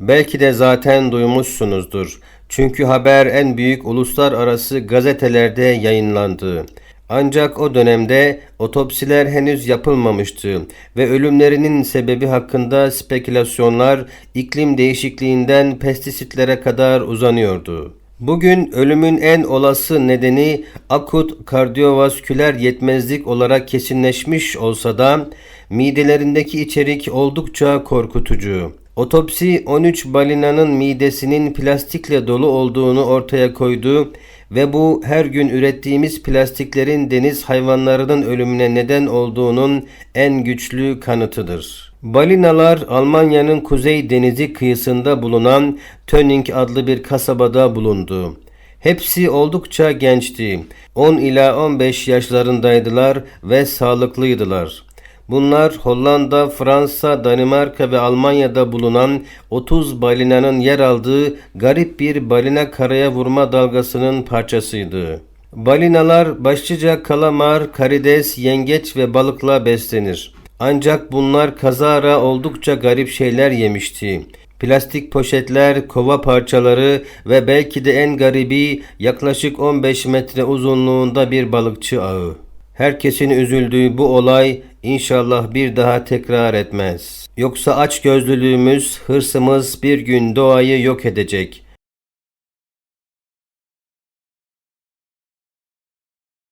Belki de zaten duymuşsunuzdur. Çünkü haber en büyük uluslararası gazetelerde yayınlandı. Ancak o dönemde otopsiler henüz yapılmamıştı ve ölümlerinin sebebi hakkında spekülasyonlar iklim değişikliğinden pestisitlere kadar uzanıyordu. Bugün ölümün en olası nedeni akut kardiyovasküler yetmezlik olarak kesinleşmiş olsa da midelerindeki içerik oldukça korkutucu. Otopsi 13 balinanın midesinin plastikle dolu olduğunu ortaya koydu ve bu her gün ürettiğimiz plastiklerin deniz hayvanlarının ölümüne neden olduğunun en güçlü kanıtıdır. Balinalar Almanya'nın kuzey denizi kıyısında bulunan Tönning adlı bir kasabada bulundu. Hepsi oldukça gençti. 10 ila 15 yaşlarındaydılar ve sağlıklıydılar. Bunlar Hollanda, Fransa, Danimarka ve Almanya'da bulunan 30 balinanın yer aldığı garip bir balina karaya vurma dalgasının parçasıydı. Balinalar başlıca kalamar, karides, yengeç ve balıkla beslenir. Ancak bunlar kazara oldukça garip şeyler yemişti. Plastik poşetler, kova parçaları ve belki de en garibi yaklaşık 15 metre uzunluğunda bir balıkçı ağı. Herkesin üzüldüğü bu olay inşallah bir daha tekrar etmez. Yoksa aç gözlülüğümüz, hırsımız bir gün doğayı yok edecek.